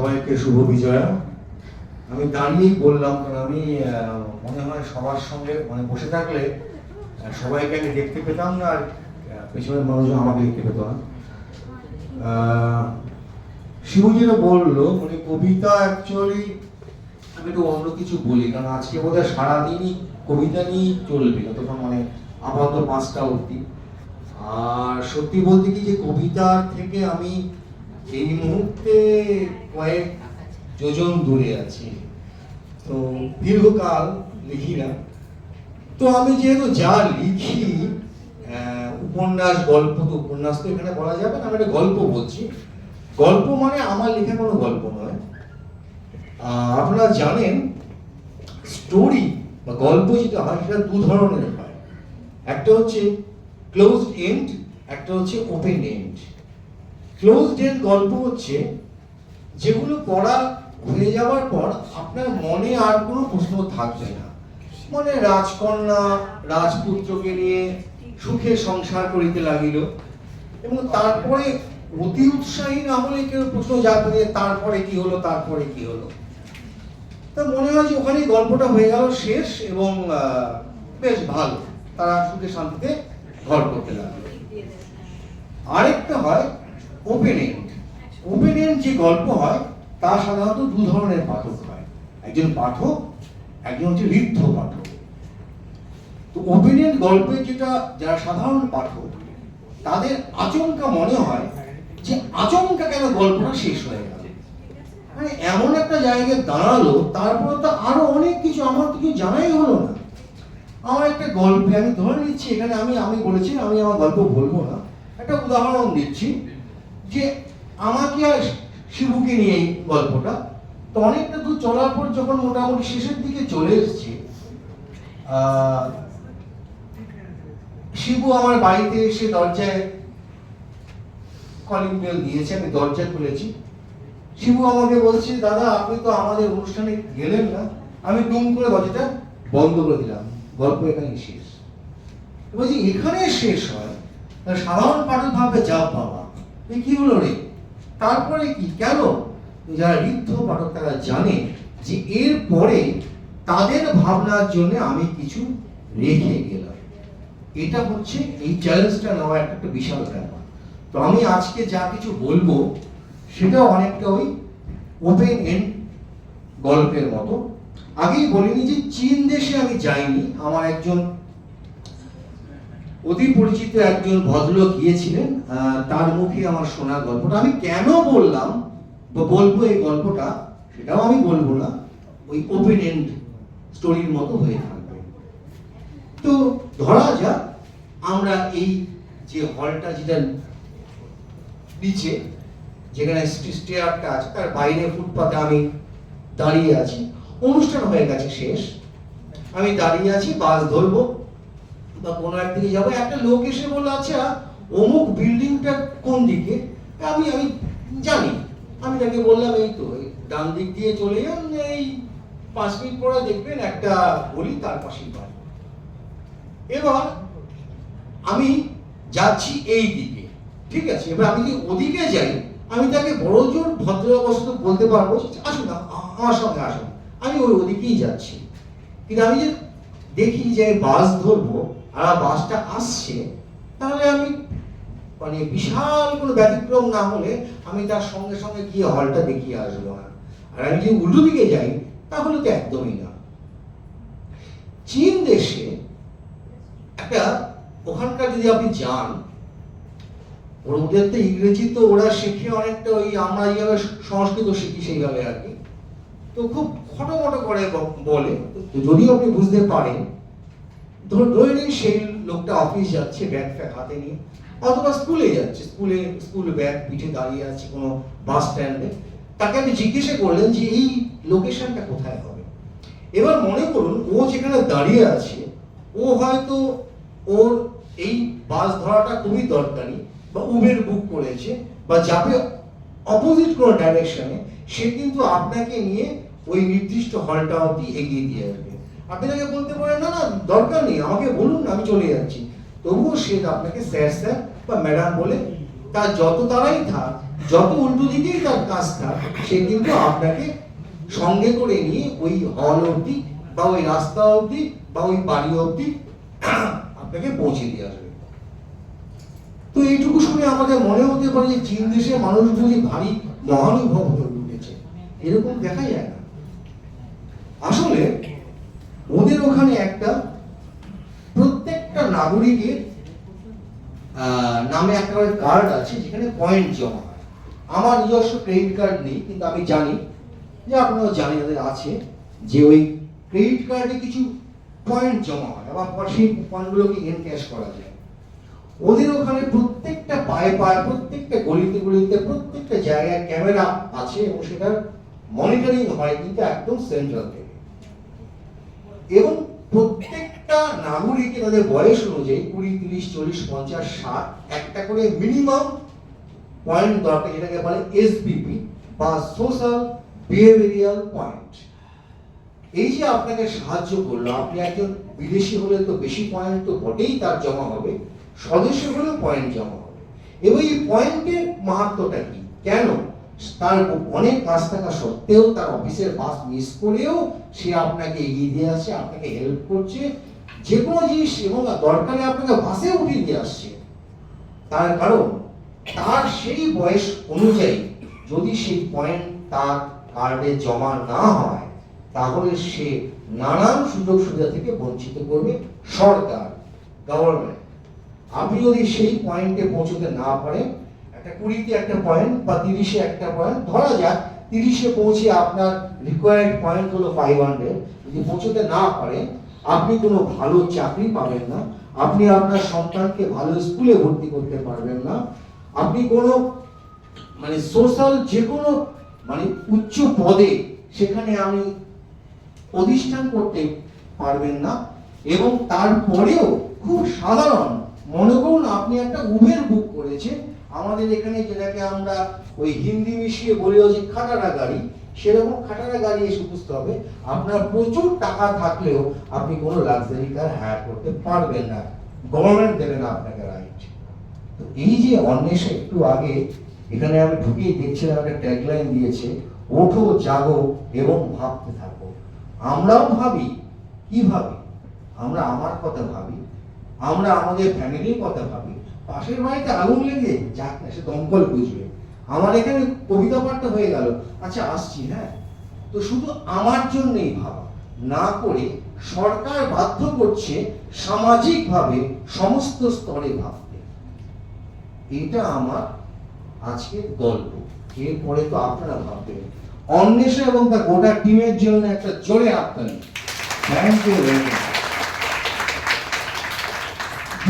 সবাইকে শুভ বিজয়া। আমি দাঁড়িয়েই বললাম, কারণ আমি মনে হয় সবার সঙ্গে মানে বসে থাকলে সবাইকে আমি দেখতে পেতাম না, আর পেছনের মানুষজন আমাকে দেখতে পেত না। শিবুজিরা বলল মানে কবিতা অ্যাকচুয়ালি আমি একটু অন্য কিছু বলি, কারণ আজকে বোধহয় সারাদিনই কবিতা নিয়েই চলবে, যতক্ষণ মানে আপাতত পাঁচটা অবধি। আর সত্যি বলতে কি যে কবিতার থেকে আমি এই মুহূর্তে কয়েক যোজন দূরে আছি। তো দীর্ঘকাল লিখি না। তো আমি যেহেতু যা লিখি উপন্যাস, গল্প, তো উপন্যাস তো এখানে বলা যাবে না, আমি একটা গল্প বলছি। গল্প মানে আমার লেখা কোনো গল্প নয়। আপনারা জানেন, স্টোরি বা গল্প যেটা হয়, সেটা দু ধরনের হয়। একটা হচ্ছে ক্লোজ এন্ড একটা হচ্ছে ওপেন এন্ড ক্লোজড এন্ড গল্প হচ্ছে, যেগুলো পড়া হয়ে যাওয়ার পর আপনার মনে আর কোনো প্রশ্ন থাকবে না। মানে রাজকন্যা, রাজপুত্রকে নিয়ে সুখে সংসার করিতে লাগিল এবং তারপরে অতি উৎসাহী না হলে কেউ প্রশ্ন জাগবে তারপরে কি হলো, তারপরে কি হলো। তা মনে হয় যে ওখানেই গল্পটা হয়ে গেল শেষ এবং বেশ ভালো। তারা সুখে শান্তিতে ঘর করতে লাগল। আরেকটা হয় ওপেন এন্ড যে গল্প হয়, তা সাধারণত দু ধরনের পাঠক হয়। একজন পাঠক, একজন হচ্ছে ঋদ্ধ পাঠক। তো ওপেন গল্পের যেটা যারা সাধারণ পাঠক, তাদের আচমকা মনে হয় যে আচমকা কেন গল্পটা শেষ হয়ে গেল? মানে এমন একটা জায়গায় দাঁড়াল, তারপরে তো আরও অনেক কিছু আমার তো কিছু জানাই হলো না। আমার একটা গল্পে আমি ধরে নিচ্ছি, এখানে আমি আমি বলেছি, আমি আমার গল্প বলব না। একটা উদাহরণ দিচ্ছি। যে আমাকে আর শিবুকে নিয়ে এই গল্পটা, তো অনেকটা দূর চলার পর যখন মোটামুটি শেষের দিকে চলে এসেছি শিবু আমার বাড়িতে এসে দরজায় কলিং বেল দিয়েছে, আমি দরজা খুলেছি। শিবু আমাকে বলছে, দাদা, আপনি তো আমাদের অনুষ্ঠানে গেলেন না। আমি দুম করে দরজাটা বন্ধ করে দিলাম। গল্প এখানেই শেষ। বলছি এখানে শেষ হয়? সাধারণ পাঠক ভাবে যা বাবা কি হলো রে? তারপরে কি? কেন? যারা ঋদ্ধ পাঠক তারা জানে যে এর পরে তাদের ভাবনার জন্য আমি কিছু রেখে গেলাম। এটা হচ্ছে এই চ্যালেঞ্জটা নেওয়া একটা বিশাল ব্যাপার। তো আমি আজকে যা কিছু বলব, সেটা অনেকটা ওই ওপেন এন্ড গল্পের মতো। আগেই বলিনি যে চীন দেশে আমি যাইনি। আমার একজন অতি পরিচিত একজন ভদ্রলোক গিয়েছিলেন তার মুখে আমার শোনা গল্পটা আমি কেন বললাম বা বলব এই গল্পটা, সেটাও আমি বলব না, ওই ওপেন এন্ড স্টোরির মতো হয়ে থাকবে। তো ধরা যাক, আমরা এই যে হলটা যেটা নিচে, যেখানে স্টেয়ারটা আছে, তার বাইরে ফুটপাতে আমি দাঁড়িয়ে আছি। অনুষ্ঠান হয়ে গেছে শেষ। আমি দাঁড়িয়ে আছি, বাস ধরবো। বা কোনো একদিকে যাব, একটা লোক এসে বলল আচ্ছা অমুক বিল্ডিংটা কোন দিকে? আমি আমি জানি, আমি তাকে বললাম, এই তো ডান দিক দিয়ে চলে যান, এই পাঁচ মিনিট পরে দেখবেন একটা গলি তার পাশেই বাড়ি। এবার আমি যাচ্ছি এই দিকে, ঠিক আছে? এবার আমি যদি ওদিকে যাই, আমি তাকে বড় জোর ভদ্রবশত বলতে পারব, আসুন, আ- আমার সঙ্গে আসুন। আমি ওই ওদিকেই যাচ্ছি। কিন্তু আমি যে দেখি যে বাস ধরবো বাসটা আসছে, তাহলে আমি মানে বিশাল কোনো ব্যতিক্রম না হলে আমি তার সঙ্গে সঙ্গে গিয়ে হলটা দেখিয়ে আসব না। আর আমি যদি উল্টো দিকে যাই, তাহলে তো একদমই না। চীন দেশে একটা ওখানকার যদি আপনি যান ওদের তো ইংরেজি তো ওরা শিখে অনেকটা ওই আমরা যেভাবে সংস্কৃত শিখি সেইভাবে আর কি। তো খুব খটোমটো করে বলে। যদিও আপনি বুঝতে পারেন ধর ধরে নিন সেই লোকটা অফিস যাচ্ছে ব্যাগ ফ্যাগ হাতে নিয়ে, অথবা স্কুলে যাচ্ছে। স্কুলে স্কুল ব্যাগ পিঠে দাঁড়িয়ে আছে কোনো বাস স্ট্যান্ডে তাকে আপনি জিজ্ঞাসা করলেন যে, এই লোকেশনটা কোথায় হবে? এবার মনে করুন, ও যেখানে দাঁড়িয়ে আছে, ও হয়তো ওর এই বাস ধরাটা খুবই দরকারি, বা উবের বুক করেছে, বা যাবে অপোজিট কোনো ডাইরেকশনে সে কিন্তু আপনাকে নিয়ে ওই নির্দিষ্ট হলটা অবধি এগিয়ে দিয়ে আসবে। আপনি বলতে পারেন, না না, দরকার নেই, আমাকে বলুন, আমি চলে যাচ্ছি। তবুও সে আপনাকে স্যার স্যার বা ম্যাডাম বলে তার যত তারাই থাক, যত উল্টো দিকেই তার কাজটা সে কিন্তু আপনাকে সঙ্গে করে নিয়ে ওই হল অবধি বা ওই রাস্তা অবধি বা ওই বাড়ি অবধি আপনাকে পৌঁছে দিয়ে আসবে। তো এইটুকু শুনে আমাদের মনে হতে পারে যে চীন দেশে মানুষ মানুষগুলি ভারী মহানুভব হয়ে উঠেছে, এরকম দেখা যায় না। আসলে ওদের ওখানে একটা প্রত্যেকটা নাগরিকের নামে একটা করে কার্ড আছে যেখানে পয়েন্ট জমা হয়। আমার নিজস্ব ক্রেডিট কার্ড নেই, কিন্তু আমি জানি, যে আপনারাও জানি যাদের আছে, যে ওই ক্রেডিট কার্ডে কিছু পয়েন্ট জমা হয়, আবার সেই পয়েন্টগুলোকে এনক্যাশ করা যায়। ওদের ওখানে প্রত্যেকটা পায়ে পায়ে প্রত্যেকটা গলিতে গলিতে, প্রত্যেকটা জায়গায় ক্যামেরা আছে এবং সেটার মনিটরিং হয়, কিন্তু একদম সেন্ট্রাল থেকে। এবং প্রত্যেকটা নাগরিকে তাদের বয়স অনুযায়ী কুড়ি, তিরিশ, চল্লিশ, পঞ্চাশ, ষাট, একটা করে মিনিমাম পয়েন্ট দরকার, যেটাকে বলে এসবিপি বা সোশ্যাল বিহেভিয়ারিয়াল পয়েন্ট এই যে আপনাকে সাহায্য করল, আপনি একজন বিদেশি হলে তো বেশি পয়েন্ট তো বটেই তার জমা হবে সদস্য হলেও পয়েন্ট জমা হবে। এবং এই পয়েন্টের মাহাত্মটা কি? কেন? তার অনেক কাজ থাকা সত্ত্বেও তার অফিসের বাস মিস করেও সে আপনাকে এগিয়ে দিয়ে আসছে, আপনাকে হেল্প করছে। যে কোনো জিনিস এবং দরকারে আপনাকে বাসে উঠিয়ে দিয়ে আসছে। তার কারণ, তার সেই বয়স অনুযায়ী যদি সেই পয়েন্ট তার কার্ডে জমা না হয়, তাহলে সে নানান সুযোগ সুবিধা থেকে বঞ্চিত করবে সরকার গভর্নমেন্ট আপনি যদি সেই পয়েন্টে পৌঁছতে না পারেন একটা কুড়িতে একটা পয়েন্ট বা তিরিশে একটা পয়েন্ট ধরা যাক তিরিশে পৌঁছে আপনার রিকোয়ার্ড পয়েন্ট হলো ফাইভ হান্ড্রেড যদি পৌঁছতে না পারেন আপনি কোনো ভালো চাকরি পাবেন না, আপনি আপনার সন্তানকে ভালো স্কুলে ভর্তি করতে পারবেন না, আপনি কোনো মানে সোশ্যাল যে কোনো মানে উচ্চ পদে সেখানে আমি অধিষ্ঠান করতে পারবেন না এবং তারপরেও খুব সাধারণ, মনে করুন আপনি একটা উবের বুক করেছেন আমাদের এখানে যেটাকে আমরা ওই হিন্দি মিশিয়ে বলি যে খাটারা গাড়ি, সেরকম খাটারা গাড়ি এসে বুঝতে হবে। আপনার প্রচুর টাকা থাকলেও আপনি কোনো লাক্সারি কার হায়ার করতে পারবেন না। গভর্নমেন্ট দেবে না আপনাকে রাইট তো এই যে অন্বেষা একটু আগে, এখানে আমি ঢুকেই দেখছিলাম একটা ট্যাগলাইন দিয়েছে, ওঠো, জাগো এবং ভাবতে থাকো। আমরাও ভাবি, কি ভাবি? আমরা আমার কথা ভাবি, আমরা আমাদের ফ্যামিলির কথা ভাবি। পাশের বাড়িতে আগুন লেগে যাক না সে দমকল বুঝবে আমার এখানে কবিতা পাঠটা হয়ে গেল। আচ্ছা আসছি হ্যাঁ? তো শুধু আমার জন্যই ভাবা, না করে সরকার বাধ্য করছে সামাজিকভাবে সমস্ত স্তরে ভাবতে। এটা আমার আজকের গল্প। এরপরে তো আপনারা ভাববেন। অন্বেষা এবং তার গোটা টিমের জন্য একটা জোরে আপনার থ্যাংক ইউ ভেরি মাচ